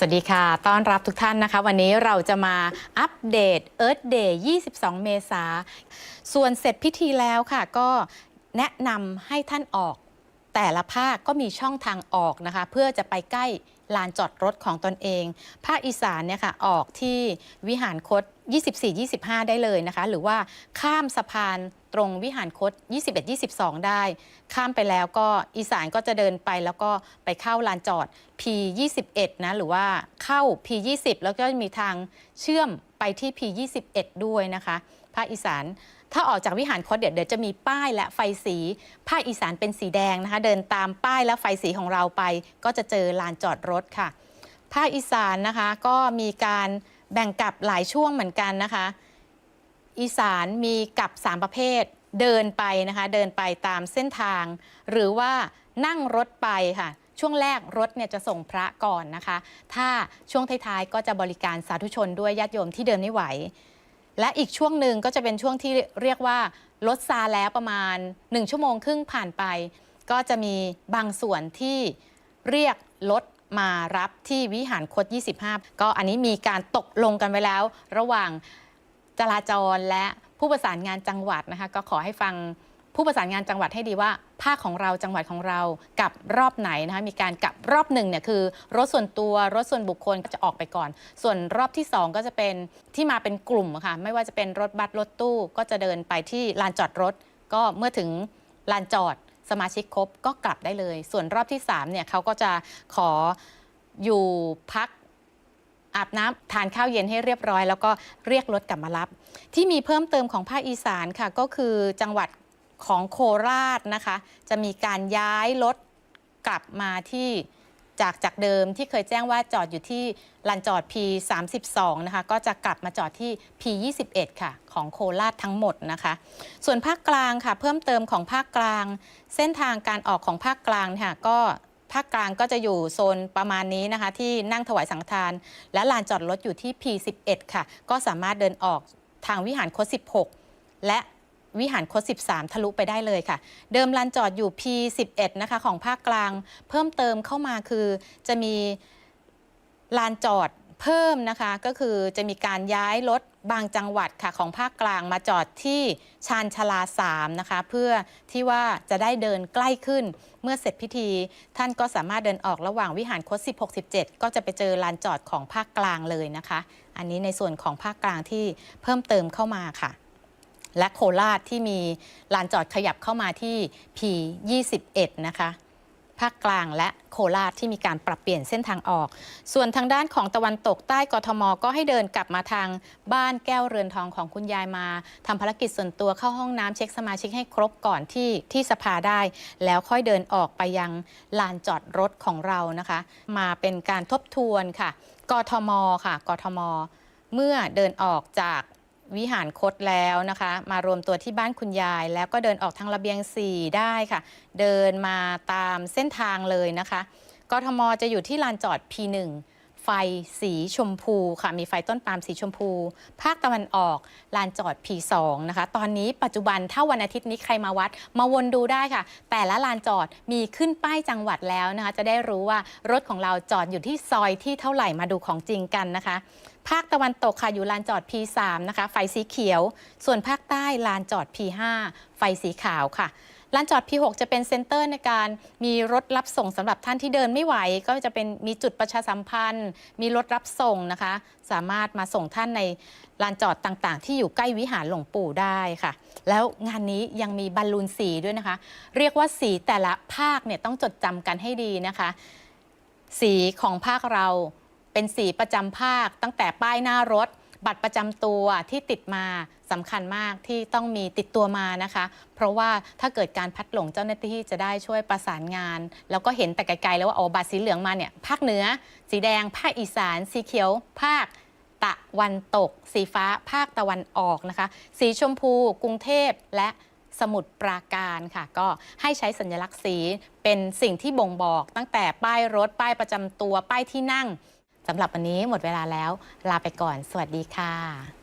สวัสดีค่ะ ต้อนรับทุกท่านนะคะ วันนี้เราจะมาอัปเดต Earth Day 22 เมษา ส่วนเสร็จพิธีแล้วค่ะ ก็แนะนำให้ท่านออก แต่ละภาคก็มีช่องทางออกนะคะ เพื่อจะไปใกล้ลานจอดรถของตนเอง ภาคอีสานเนี่ยค่ะออกที่วิหารคต 24-25 ได้เลยนะคะ หรือว่าข้ามสะพานตรงวิหารคต 21-22 ได้ ข้ามไปแล้วก็อีสานก็จะเดินไปแล้วก็ไปเข้าลานจอด P21 นะ หรือว่าเข้า P20 แล้วก็มีทางเชื่อมไปที่ P21 ด้วยนะคะ ภาคอีสาน ถ้าออกจากวิหารคตเดี๋ยวเดี๋ยวจะมีป้ายและไฟสีภาคอีสานเป็นสีแดงนะคะ เดินตามป้ายและไฟสีของเราไป ก็จะเจอลานจอดรถค่ะ ภาคอีสานนะคะก็มีการแบ่งกับหลายช่วงเหมือนกันนะคะ อีสานมีกับ 3 ประเภทเดินไปนะคะ เดินไปตามเส้นทาง หรือว่านั่งรถไปค่ะ ช่วงแรกรถเนี่ยจะส่งพระก่อนนะคะ ถ้าช่วงท้ายๆก็จะบริการสาธุชนด้วยญาติโยมที่เดินไม่ไหว และอีกช่วงหนึ่งก็จะเป็นช่วงที่เรียกว่าลดซาแล้วประมาณ 1 ชั่วโมงครึ่งผ่านไป ก็จะมีบางส่วนที่เรียกรถมารับที่วิหารคด 25 ก็อันนี้มีการตกลงกันไว้แล้ว ระหว่างจราจรและผู้ประสานงานจังหวัดนะคะ ก็ขอให้ฟัง ผู้ประสานงานจังหวัดให้ดีว่า ภาคของเราจังหวัดของเรากับรอบไหนนะคะมีการกับรอบหนึ่งเนี่ยคือ รถส่วนตัวรถส่วนบุคคลก็จะออกไปก่อน ส่วนรอบที่ 2 ก็จะเป็นที่มาเป็นกลุ่มะค่ะไม่ว่าจะเป็นรถบัสรถตู้ ก็จะเดินไปที่ลานจอดรถ ก็เมื่อถึงลานจอดสมาชิกครบก็กลับได้เลย ส่วนรอบที่3เนี่ยเขาก็จะขออยู่พักอาบน้ำทานข้าวเย็นให้เรียบร้อย แล้วก็เรียกรถกลับมารับ ที่มีเพิ่มเติมของภาคอีสานค่ะ ก็คือจังหวัด ของโคราชนะคะ จะมีการย้ายรถกลับมาที่จากจากเดิมที่เคยแจ้งว่าจอดอยู่ที่ลานจอด P 3 2นะคะก็จะกลับมาจอดที่ P 2 1ค่ะ ของโคราชทั้งหมดนะคะ ส่วนภาคกลางค่ะ เพิ่มเติมของภาคกลาง เส้นทางการออกของภาคกลางค่ะก็ภาคกลางก็จะอยู่โซนประมาณนี้นะคะ ที่นั่งถวายสังฆทาน และลานจอดรถอยู่ที่ P11 ค่ะ ก็สามารถเดินออกทางวิหารคด16 และ วิหารคด13 ทะลุไปได้เลยค่ะ เดิมลานจอดอยู่ P11 นะคะของภาคกลาง เพิ่มเติมเข้ามาคือจะมีลานจอดเพิ่มนะคะ ก็คือจะมีการย้ายรถบางจังหวัดค่ะของภาคกลางมาจอดที่ชานชาลา3นะคะ เพื่อที่ว่าจะได้เดินใกล้ขึ้นเมื่อเสร็จพิธี ท่านก็สามารถเดินออกระหว่างวิหารคด16 17 ก็จะไปเจอลานจอดของภาคกลางเลยนะคะ อันนี้ในส่วนของภาคกลางที่เพิ่มเติมเข้ามาค่ะ และโคราชที่มีลานจอดขยับเข้ามาที่ P21 นะคะภาคกลางและโคราชที่มีการปรับเปลี่ยนเส้นทางออก ส่วนทางด้านของตะวันตกใต้กทม ก็ให้เดินกลับมาทางบ้านแก้วเรือนทองของคุณยายมาทำภารกิจส่วนตัวเข้าห้องน้ำเช็คสมาชิกให้ครบก่อนที่ที่สภาได้ แล้วค่อยเดินออกไปยังลานจอดรถของเรานะคะ มาเป็นการทบทวนค่ะ กทมค่ะ กทม เมื่อเดินออกจาก วิหารคดแล้วนะคะ มารวมตัวที่บ้านคุณยาย แล้วก็เดินออกทางระเบียง 4 ได้ค่ะ เดินมาตามเส้นทางเลยนะคะกทมจะอยู่ที่ลานจอด P1 ไฟสีชมพูค่ะมีไฟต้นปาล์มสีชมพู ภาคตะวันออกลานจอด P2 นะคะ ตอนนี้ปัจจุบันถ้าวันอาทิตย์นี้ใครมาวัด มาวนดูได้ค่ะ แต่ละลานจอดมีขึ้นป้ายจังหวัดแล้วนะคะ จะได้รู้ว่ารถของเราจอดอยู่ที่ซอยที่เท่าไหร่มาดูของจริงกันนะคะ ภาคตะวันตกค่ะอยู่ลานจอด P3 นะคะ ไฟสีเขียว ส่วนภาคใต้ลานจอด P5 ไฟสีขาวค่ะ ลานจอด P6 จะเป็นเซ็นเตอร์ในการมีรถรับส่งสำหรับท่านที่เดินไม่ไหว ก็จะเป็นมีจุดประชาสัมพันธ์ มีรถรับส่งนะคะ สามารถมาส่งท่านในลานจอดต่างๆ ที่อยู่ใกล้วิหารหลวงปู่ได้ค่ะ แล้วงานนี้ยังมีบอลลูนสีด้วยนะคะ เรียกว่าสีแต่ละภาคเนี่ยต้องจดจำกันให้ดีนะคะ สีของภาคเราเป็นสีประจำภาคตั้งแต่ป้ายหน้ารถ บัตรประจำตัวที่ติดมา สำคัญมากที่ต้องมีติดตัวมานะคะ เพราะว่าถ้าเกิดการพัดหลงเจ้าหน้าที่จะได้ช่วยประสานงาน แล้วก็เห็นแต่ไกลๆแล้วว่าเอาบัตรสีเหลืองมาเนี่ยภาคเหนือ สีแดง ภาคอีสาน สีเขียว ภาคตะวันตก สีฟ้า ภาคตะวันออกนะคะ สีชมพู กรุงเทพและสมุทรปราการค่ะ ก็ให้ใช้สัญลักษณ์สีเป็นสิ่งที่บ่งบอก ตั้งแต่ป้ายรถป้ายประจำตัวป้ายที่นั่งสำหรับวันนี้หมดเวลาแล้ว ลาไปก่อน สวัสดีค่ะ